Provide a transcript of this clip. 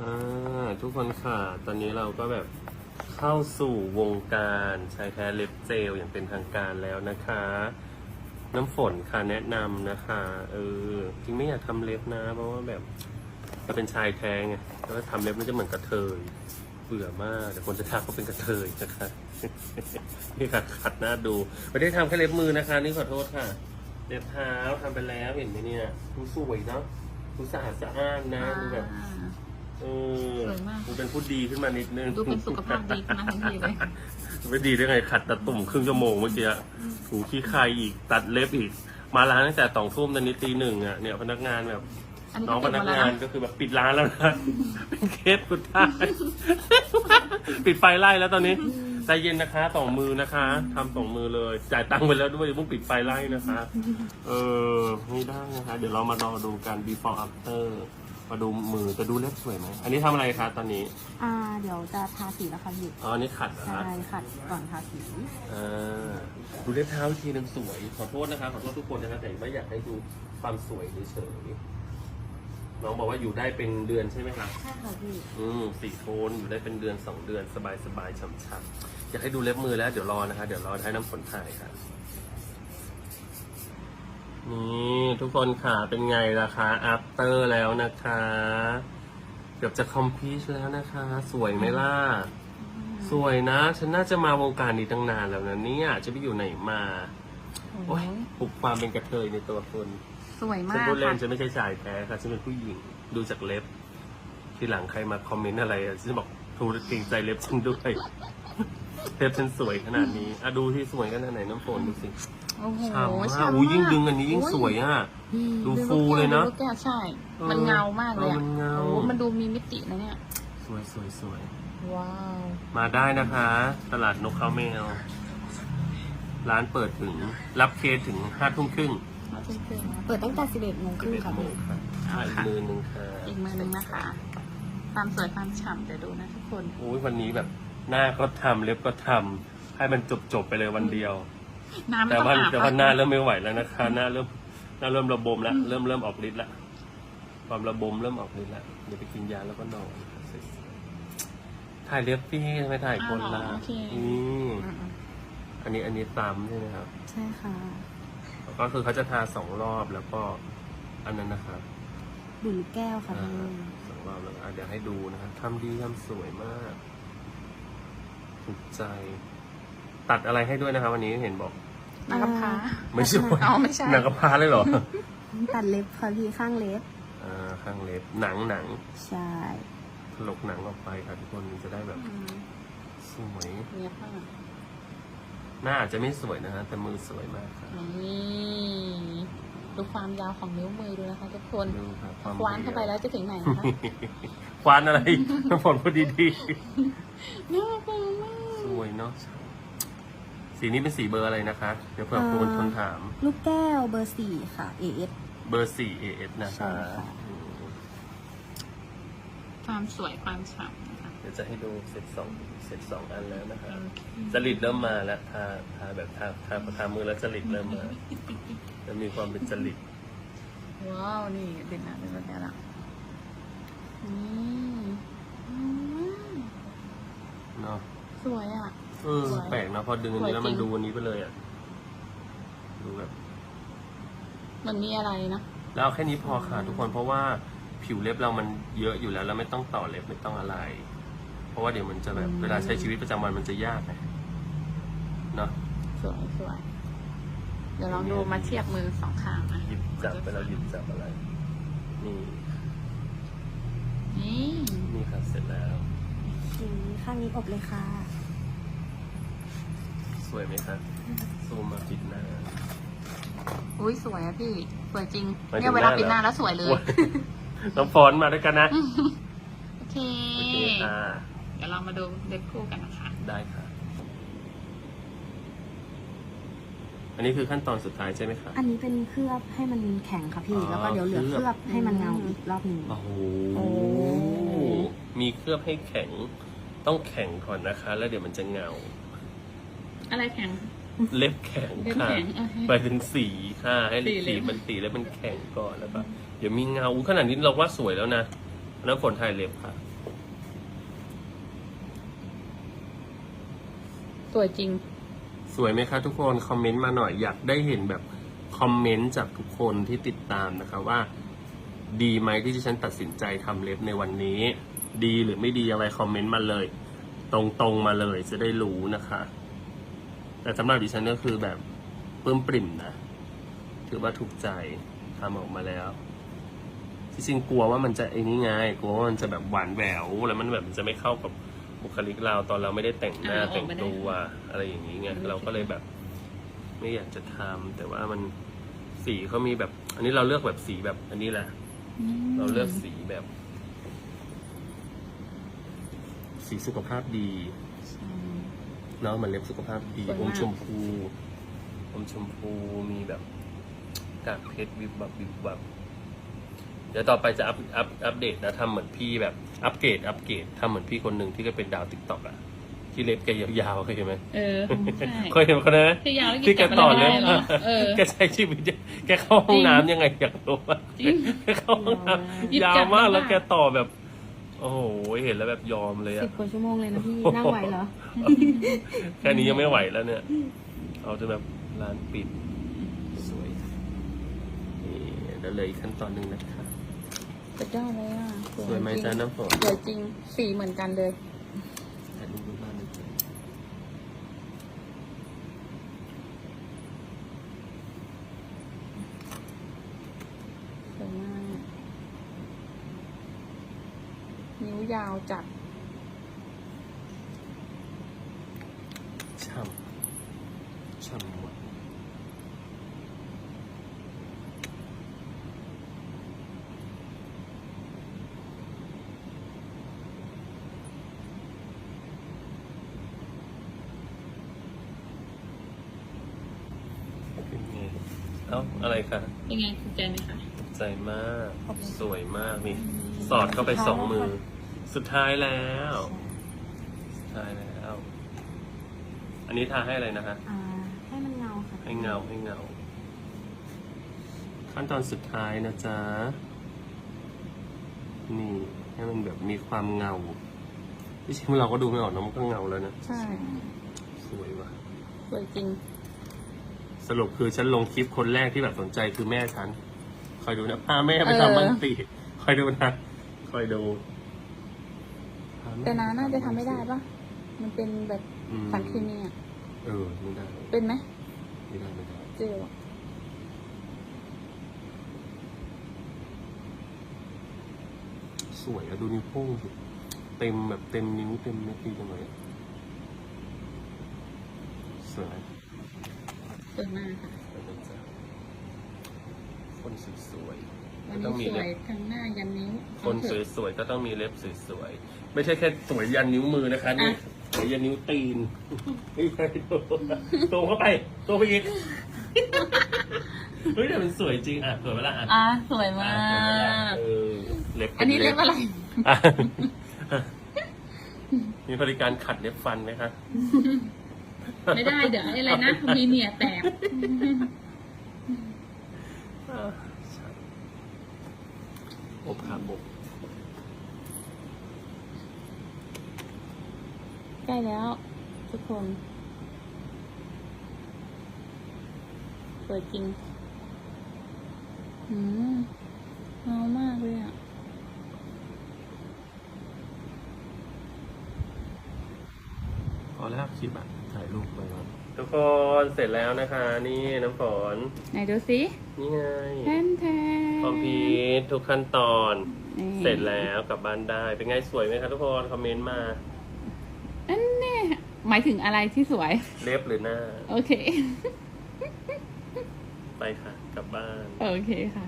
อ่าทุกคนค่ะ ตอนนี้เราก็แบบเข้าสู่วงการใช้แท้เล็บเจลอย่างเป็นทางการแล้วนะคะ น้ำฝนค่ะแนะนำนะคะเออจริงไม่อยากทำเล็บนะ เพราะว่าแบบเราเป็นชายแท้ไงแล้วทำเล็บมันจะเหมือนกระเทยเบื่อมากแต่คนจะทักว่าเป็นกระเทยนะคะนี่ค่ะขัดหน้าดูไม่ได้ทำแค่เล็บมือนะคะ นี่ขอโทษค่ะ เล็บเท้าทำไปแล้วเห็นไหมเนี่ยดูสวยเนาะดูสะอาดสะอ้านนะดูแบบ เออสวยมากดูเป็นผู้ดีขึ้นมานิดนึง ดูเป็นสุขภาพดีขึ้นมาทันทีเลย ไม่ดีได้ไงขัดตัดตุ่มครึ่งชั่วโมงเมื่อกี้อะถูขี้ใครอีกตัดเล็บอีก มาร้านตั้งแต่สองทุ่มตอนนี้ตีหนึ่งอะเนี่ยพนักงานแบบ อันนี้น้องก็พเก็บนักมาแล้วงานนะก็คือแบบปิดร้านแล้วนะ เป็นเคสสุดท้าย ปิดไฟไล่แล้วตอนนี้ใจเย็นนะคะสองมือนะคะทำสองมือเลย จ่ายตังค์ไปแล้วด้วยอย่าเพิ่งปิดไฟไล่นะคะ เออไม่ได้นะคะ เดี๋ยวเรามารอดูกัน before after มาดูมือจะดูเล็บสวยไหม อันนี้ทำอะไรคะตอนนี้ อ่า เดี๋ยวจะทาสีแล้วค่ะพี่อ๋ออันนี้ขัดเหรอใช่คะขัดก่อนทาสีอ่าดูเล็บเท้าอีกทีนึงสวย ขอโทษนะคะ ขอโทษทุกคนนะคะแต่ไม่อยากให้ดูความสวยเฉยๆน้องบอกว่าอยู่ได้เป็นเดือนใช่ไหมคะ ใช่ค่ะพี่อืมสี่โทนอยู่ได้เป็นเดือนสองเดือนสบายสบายๆฉ่ำๆอยากให้ดูเล็บมือแล้วเดี๋ยวรอนะคะ เดี๋ยวรอให้น้ำฝนถ่ายค่ะ นี่ทุกคนค่ะเป็นไงล่ะคะ after แล้วนะคะ เกือบจะคอมพีชแล้วนะคะ สวยไหมล่ะ สวยนะ ฉันน่าจะมาวงการนี้ตั้งนานแล้วนะเนี่ยจะไปอยู่ไหนมา โอ้ยปลุกความเป็นกระเทยในตัวคุณสวยมาฉันกพูดเล่ค่ะนฉันไม่ใช่ชายแท้ค่ะฉันเป็นผู้หญิงดูจากเล็บ ทีหลังใครมาคอมเมนต์อะไรอะฉันบอกทูเกรงใจเล็บฉันด้วย เล็บฉันสวยขนาดนี้อะดูที่สวยขนาดไหนน้ำฝนดูสิ โอ้โหฉ่ำมากฉ่ำอู้ยิ่งมากดึงอันนี้ยิ่งสวยอะดูฟูเลยเนอะดูแก้วใช่ เออมันเงามากเลยเอออะมันเงา โอ้มันดูมีมิตินะเนี่ย สวยสวยสวย ว้าว มาได้นะคะ ตลาดนกเขาแมว ร้านเปิดถึง รับเคสถึงห้าทุ่มครึ่งมาเพื่อนๆนะเปิดตั้งแต่11โมงครึ่งค่ะโมพี่ งค่ะเอาอีกค่ะมือหนึ่งค่ะอีกมือหนึงนะคะ ความสวยความฉ่ำเดี๋ยวดูนะทุกคน โอ้ยวันนี้แบบ หน้าก็ทำเล็บก็ทำให้มันจบจบๆไปเลยวันเดียว น้ำไม่แต่ต้องว่าอาบแต่ว่าหน้าเริ่มไม่ไหวแล้วนะคะหน้าเริ่มหน้าเริ่มระบมแล้วเริ่มเริ่มออกฤทธิ์แล้วความระบมเริ่มออกฤทธิ์แล้วเดี๋ยวไปกินยาแล้วก็นอนค่ะสวยๆถ่ายเล็บพี่ทำไมถ่ายคนละอ๋อโอเค นี่อืมอันนี้อันนี้ตามใช่ไหมครับใช่ค่ะ ก็คือเขาจะทาสองรอบแล้วก็อันนั้นนะครับบุ๋นแก้วค่ะอ่าพี่สองรอบแล้วก็อะเดี๋ยวให้ดูนะครับทำดีทำสวยมากถูกใจ ตัดอะไรให้ด้วยนะครับวันนี้เห็นบอกนางกำพร้า ไม่ใช่อ๋อไม่ใช่ หนังกระพร้าเลยเหรอ ตัดเล็บค่ะพี่ข้างเล็บ อ่าข้างเล็บหนังหนังใช่ถลกหนังออกไปครับทุกคนมันจะได้แบบอืมสวยเนี้ยค่ะหน้าอาจจะไม่สวยนะฮะแต่มือสวยมากครับนี่ดูความยาวของนิ้วมือดูนะคะทุกคนดูครับความคว้านเข้าไปแล้วจะถึงไหนนะคะควานอะไรน้ำฝนพอดีดีน่าฟังมากๆสวยเนาะ สีนี้เป็นสีเบอร์อะไรนะคะ เดี๋ยวเผื่อคนคนถาม ลูกแก้วเบอร์สี่ค่ะ AS เบอร์สี่ AS นะใช่คะค่ะอืมความสวยความฉ่ำนะคะเดี๋ยวจะให้ดูเสร็จสองเสร็จสองอันแล้วนะคะ โอเคจริตเริ่มมาแล้วทาทาแบบทาทาทามือแล้วจริตเริ่มมาจะมีความเป็นจริตว้าว นี่เด่นหนาเป็นแบบนี้ละนี่อืมเนาะสวยอะ เออสวยแปลกนะพอดึงอันนี้แล้วมันสวยจริงดูอันนี้ไปเลยอะดูแบบ มันมีอะไรนะแล้วเอาแค่นี้พอค่ะทุกคนเพราะว่าผิวเล็บเรามันเยอะอยู่แล้ว แล้วไม่ต้องต่อเล็บไม่ต้องอะไร เพราะว่าเดี๋ยวมันจะแบบอืมเวลาใช้ชีวิตประจำวันมันจะยากไงเนาะสวยสวยเดี๋ยวลองดูมาเทียบมือสองข้างนะหยิบจับไปแล้วหยิบจับอะไร นี่ นี่นี่ค่ะเสร็จแล้วทีนี้ข้างนี้อบเลยค่ะ สวยไหมคะซูมมาปิดหน้า อุ้ยสวยอะพี่ สวยจริง หมายถึงเนี่ยเวลาหน้าปิดหน้าเหรอ แล้วสวยเลย น้องฝนมาด้วยกันนะโอเค โอเคค่ะเดี๋ยวเรามาดูเล็บคู่กันนะคะ ได้ค่ะ อันนี้คือขั้นตอนสุดท้ายใช่ไหมคะ อันนี้เป็นเคลือบให้มันแข็งค่ะพี่ อ๋อ แล้วก็เดี๋ยวเหลือเคลืเคอบลือบให้มันเงาอีกรอบหนึ่ง โอ้โห โอ้ มีเคลือบให้แข็ง ต้องแข็งก่อนนะคะ แล้วเดี๋ยวมันจะเงา อะไรแข็ง เล็บแข็งเล็บค่ะแข็งโอเคไปถึงสีค่ะ ให้สีเล็สีบมันสีแล้วมันแข็งก่อนแล้วก็เดี๋ยวมีเงาอุ๊ยขนาดนี้เราว่าสวยแล้วนะน้ำฝนถ่ายเล็บค่ะ สวยจริง สวยไหมคะทุกคนคอมเมนต์มาหน่อยอยากได้เห็นแบบคอมเมนต์จากทุกคนที่ติดตามนะคะว่า ดีไหมที่ดิฉันตัดสินใจทำเล็บในวันนี้ ดีหรือไม่ดีอะไรคอมเมนต์มาเลย ตรงๆมาเลยจะได้รู้นะคะ แต่สำหรับดิฉันก็คือแบบปลื้มปริ่มนะถือว่าถูกใจทำออกมาแล้วที่จริงกลัวว่ามันจะไอ้นี่ไงกลัวว่ามันจะแบบหวานแหววแล้วมันแบบมันจะไม่เข้ากับบุคลิกเราตอนเราไม่ได้แต่งหน้าแต่งตัวอะไรอย่างนี้ไงเราก็เลยแบบ ไม่อยากจะทำแต่ว่ามันสีเขามีแบบ อันนี้เราเลือกแบบสีแบบ อันนี้แหละเราเลือกสีแบบ สีสุขภาพดี เนาะมันเล็บสุขภาพดีสวยอมาก มชมพูอมชมพูมีแบบกากเพชรวิบวับวิบวับเดี๋ยวต่อไปจะอัพอัพอัปเดตนะทำเหมือนพี่แบบอัปเกรดอัปเกรดทำเหมือนพี่คนหนึ่งที่ก็เป็นดาวติ๊กต็อกอะที่เล็บแกยาวๆเคยเห็นไหมเออใช่ เคยเห็นคนนั้นไหมที่ยาวแล้วที่แกต่อเล็บก็บอะไรไม่ได้หรอเออ แกใช้ชีวิตยังแกเข้าห้องน้ำยังไงอยากรู้ว่าจริง แกเข้าห้องน้หยิบำยาจัวบมากลำบากแล้วแกต่อแบบ โอ้โห เห็นแล้วแบบยอมเลยสิอะบกว่าชั่วโมงเลยนะพี่นั่งไหวเหรอ แค่นี้ยังไม่ไหวแล้วเนี่ย เอาจนแบบร้านปิด สวยนี่เดี๋ยวเลยอีกขั้นตอนหนึ่งนะคะ สุดยอดเลยอะสวยไหมจริงจ๊ะน้ำฝน สวยจริงสีเหมือนกันเลยถ่ายรูปรูปบ้านหน่อยจ้ะ สวยมาก นิ้วยาว จัดช่ำช่ำหมดเป็นไงเอ้าอะไรคะเป็นไงถูกใจไหมคะใจมาก สวยมากนี่ สอดเข้าไปสองมือ สุดท้ายแล้วสุดท้ายแล้ว อันนี้ทาให้อะไรนะคะอ่าให้มันเงาค่ะให้เงาให้เงา ขั้นตอนสุดท้ายนะจ๊ะ นี่ให้มันแบบมีความเงาที่จริงเราก็ดูไม่ออกนะมันก็เงาแล้วนะ ใช่สวยว่ะสวยจริง สรุปคือฉันลงคลิปคนแรกที่แบบสนใจคือแม่ฉัน คอยดูนะพาแม่ไปเออทำบ้างสิคอยดูนะ คอยดูพ แม่แต่น้าน่าจะทำไม่ได้ปะมันเป็นแบบอืมสารเคมีอะเออไม่ได้เป็นไหมไม่ได้ไม่ได้เจลอะสวยอะดูนิ้วโป้งสิเต็มแบบเต็มนิ้วเต็มเม็ดดีจังเลยอะสวยไหมสวยมากค่ะสวยนะจ๊ะคนสวยๆวั ก็นต้อนี้งมีสวเล็ยบ ทั้งหน้ายันนิ้วคนเอาเถอะสวยๆก็ต้องมีเล็บสวยๆไม่ใช่แค่สวยยันนิ้วมือนะคะนี่อะสวยยันนิ้วตีนไม่ใช่โตเข้าไปโตไปอีกเฮ้ยแต่มันสวยจริงอะสวยเวลาอะอะสวยมาอะสวยเวลากเออเล็บอันนี้เรียกอะไร อะมีบริการขัดเล็บฟันไหมคะ ไม่ได้เดี๋ยวไอ้อะไรนะมีเนียแตก อบขาบกใกล้แล้ว ทุกคนสวยจริง อืมเงามากเลยอะพอแล้วคลิปอะ ถ่ายรูปไปก่อน ทุกคนเสร็จแล้วนะคะ นี่น้ำฝนไหนดูสินี่ไงแทนแทนคอมพิวทุกขั้นตอน นี่เสร็จแล้วกลับบ้านได้ เป็นไงสวยไหมคะทุกคนคอมเมนต์มา อันแน่หมายถึงอะไรที่สวย เล็บหรือหน้า โอเค ไปค่ะ กลับบ้าน โอเคค่ะ